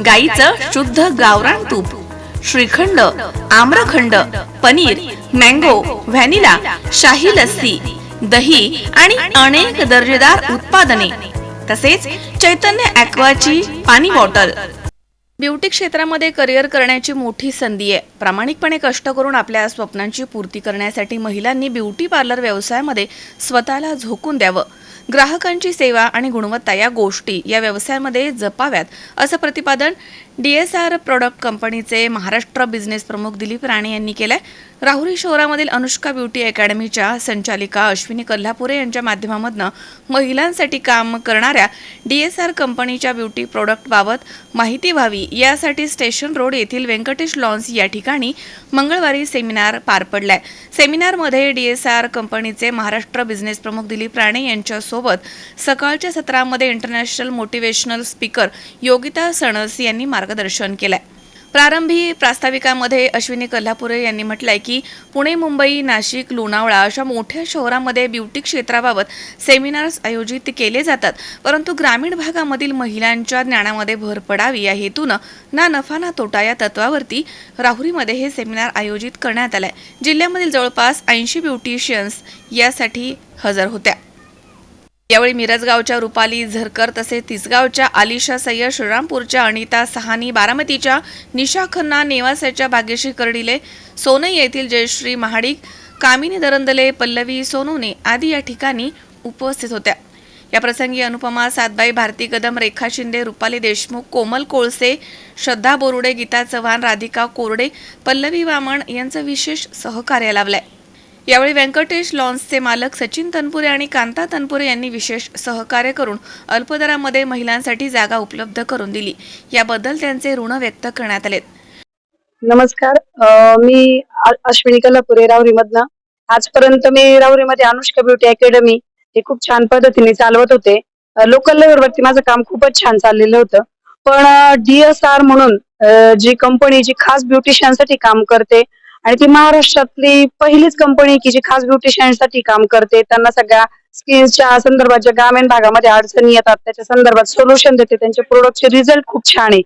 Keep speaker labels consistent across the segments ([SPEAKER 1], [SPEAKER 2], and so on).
[SPEAKER 1] गाईचं शुद्ध गावरान तूप श्रीखंड आम्रखंड पनीर मँगो व्हॅनिला शाही लस्सी दही आणि अनेक दर्जेदार उत्पादने तसेच चैतन्य ॲक्वाची पाणी बॉटल. ब्युटी क्षेत्रामध्ये करिअर करण्याची मोठी संधी आहे. प्रामाणिकपणे कष्ट करून आपल्या स्वप्नांची पूर्ती करण्यासाठी महिलांनी ब्युटी पार्लर व्यवसायामध्ये स्वतःला झोकून द्यावं. ग्राहकांची सेवा आणि गुणवत्ता या गोष्टी या व्यवसायामध्ये जपाव्यात असं प्रतिपादन डी एस आर प्रोडक्ट कंपनीचे महाराष्ट्र बिझनेस प्रमुख दिलीप राणे यांनी केलंय. राहुरी शहरामधील अनुष्का ब्युटी अकॅडमीच्या संचालिका अश्विनी कोल्हापुरे यांच्या माध्यमामधनं महिलांसाठी काम करणाऱ्या डी एस आर कंपनीच्या ब्युटी प्रोडक्टबाबत माहिती व्हावी यासाठी स्टेशन रोड येथील व्यंकटेश लॉन्स या ठिकाणी मंगळवारी सेमिनार पार पडलाय. सेमिनारमध्ये डी एस आर कंपनीचे महाराष्ट्र बिझनेस प्रमुख दिलीप राणे यांच्यासोबत सकाळच्या सत्रामध्ये international motivational speaker Yogita Sanas यांनी मार्गदर्शन केलंय. प्रारंभी प्रास्ताविकामध्ये अश्विनी कोल्हापुरे यांनी म्हटलंय की पुणे मुंबई नाशिक लोणावळा अशा मोठ्या शहरामध्ये ब्युटी क्षेत्राबाबत सेमिनार्स आयोजित केले जातात. परंतु ग्रामीण भागामधील महिलांच्या ज्ञानामध्ये भर पडावी या हेतूनं ना नफा ना तोटा या तत्वावरती राहुरीमध्ये हे सेमिनार आयोजित करण्यात आलंय. जिल्ह्यामधील जवळपास ऐंशी ब्युटिशियन्स यासाठी हजर होत्या. यावेळी मिरजगावच्या रुपाली झरकर तसेच तिसगावच्या आलिशा सय्यद श्रीरामपूरच्या अनिता सहानी बारामतीच्या निशा खन्ना नेवासाच्या भाग्यश्री कर्डिले सोनई येथील जयश्री महाडिक कामिनी दरंदले पल्लवी सोनूने आदी या ठिकाणी उपस्थित होत्या. या प्रसंगी अनुपमा सातबाई भारती कदम रेखा शिंदे रुपाली देशमुख कोमल कोळसे श्रद्धा बोरुडे गीता चव्हाण राधिका कोरडे पल्लवी वामण यांचं विशेष सहकार्य लाभलंय. यावेळी व्यंकटेश लॉन्सचे मालक सचिन तनपुरे आणि कांता तनपुरे यांनी विशेष सहकार्य करून अल्पदरामध्ये महिलांसाठी जागा उपलब्ध करून दिली. याबद्दल त्यांचे ऋण व्यक्त करण्यात आले
[SPEAKER 2] नमस्कार. मी अश्विनी अश्विनी कल्लापुरे रावरीमधनं आजपर्यंत मी रावरीमध्ये अनुष्का ब्युटी अकॅडमी हे खूप छान पद्धतीने चालवत होते. लोकल लेवलवरती माझं काम खूपच छान चाललेलं होतं. पण डीएसआर म्हणून जी कंपनी जी खास ब्युटिशियनसाठी काम करते आणि ती महाराष्ट्रातली पहिलीच कंपनी की जी खास ब्युटिशियनसाठी काम करते. त्यांना सगळ्या स्किन्सच्या संदर्भात ज्या ग्रामीण भागामध्ये अडचणी येतात त्याच्या संदर्भात सोल्युशन देते. त्यांच्या प्रोडक्टचे रिझल्ट खूप छान आहे.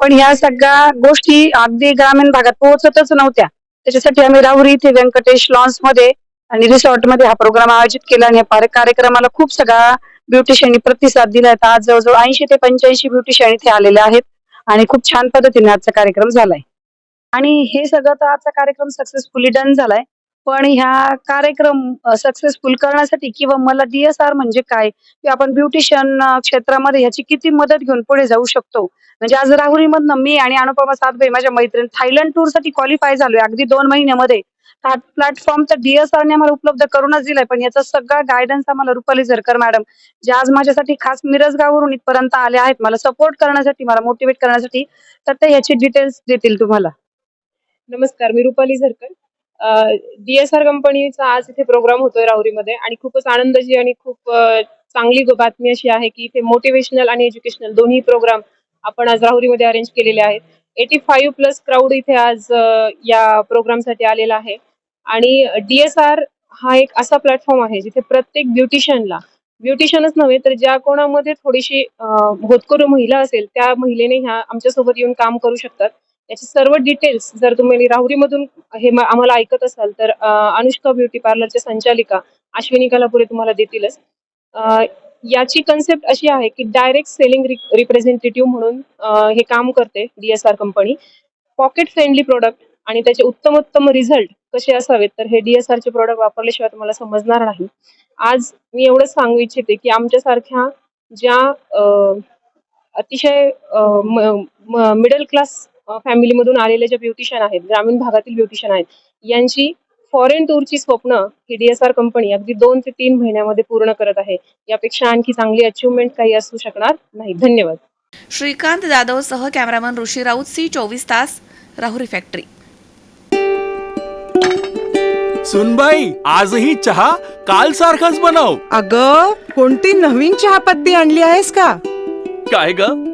[SPEAKER 2] पण ह्या सगळ्या गोष्टी अगदी ग्रामीण भागात पोहोचतच नव्हत्या. त्याच्यासाठी आम्ही राहुरी इथे व्यंकटेश लॉन्समध्ये आणि रिसॉर्टमध्ये हा प्रोग्राम आयोजित केला आणि या कार्यक्रमाला खूप सगळा ब्युटिशियन प्रतिसाद दिला. आहे आज जवळजवळ ऐंशी ते पंच्याऐंशी ब्युटिशियन इथे आलेले आहेत आणि खूप छान पद्धतीने आजचा कार्यक्रम झालाय. आणि हे सगळं तर आजचा कार्यक्रम सक्सेसफुली डन झालाय. पण ह्या कार्यक्रम सक्सेसफुल करण्यासाठी किंवा मला डीएसआर म्हणजे काय? की आपण ब्युटिशियन क्षेत्रामध्ये ह्याची किती मदत घेऊन पुढे जाऊ शकतो? म्हणजे आज राहुरीमधनं मी आणि अनुपमा सातभाई माझ्या मैत्रीण थायलंड टूरसाठी क्वालिफाय झालोय. अगदी दोन महिन्यामध्ये. हा प्लॅटफॉर्म तर डीएसआर ने आम्हाला उपलब्ध करूनच दिलाय. पण याचा सगळा गायडन्स आम्हाला रुपाली झरकर मॅडम जे आज माझ्यासाठी खास मिरजगाववरून इथपर्यंत आले आहेत मला सपोर्ट करण्यासाठी मला मोटिवेट करण्यासाठी तर ते ह्याची डिटेल्स देतील तुम्हाला.
[SPEAKER 3] नमस्कार मी रुपाली झरकर डीएसआर कंपनीचा आज इथे प्रोग्राम होतोय राहुरीमध्ये आणि खूपच आनंदाची आणि खूप चांगली बातमी अशी आहे की इथे मोटिवेशनल आणि एज्युकेशनल दोन्ही प्रोग्राम आपण आज राहुरीमध्ये अरेंज केलेले आहेत. एटी फाईव्ह प्लस क्राऊड इथे आज या प्रोग्रामसाठी आलेला आहे. आणि डीएसआर हा एक असा प्लॅटफॉर्म आहे जिथे प्रत्येक ब्युटिशियनला ब्युटिशियनच नव्हे तर ज्या कोणामध्ये थोडीशी होतकरू महिला असेल त्या महिलेने ह्या आमच्यासोबत येऊन काम करू शकतात. याचे सर्व डिटेल्स जर तुम्ही राहुरीमधून हे आम्हाला ऐकत असाल तर अनुष्का ब्युटी पार्लरच्या संचालिका अश्विनी कलापुरे तुम्हाला देतीलच. याची कन्सेप्ट अशी आहे की डायरेक्ट सेलिंग रिप्रेझेंटेटिव्ह म्हणून हे काम करते DSR company pocket friendly product आणि त्याचे उत्तमोत्तम रिझल्ट कसे असावेत तर हे डीएसआर चे प्रोडक्ट वापरल्याशिवाय तुम्हाला समजणार नाही. आज मी एवढंच सांगू इच्छिते की आमच्यासारख्या ज्या अतिशय मिडल क्लास फॅमिलीमधून आलेले जे ब्युटिशियन आहेत ग्रामीण भागातील ब्युटिशियन आहेत यांची फॉरेन टूरची स्वप्न ही डीएसआर कंपनी अगदी दोन ते तीन महिन्यामध्ये पूर्ण करत आहे. यापेक्षा आणखी चांगली अचिव्हमेंट काही असू शकणार नाही. धन्यवाद.
[SPEAKER 1] श्रीकांत जाधव सह कॅमेरामन ऋषी राऊत सी चोवीस तास राहुरी फॅक्टरी.
[SPEAKER 4] सुनबाई आजही चहा काल सारखाच बनव.
[SPEAKER 5] अग कोणती नवीन चहापत्ती आणली आहेस का?
[SPEAKER 4] काय ग?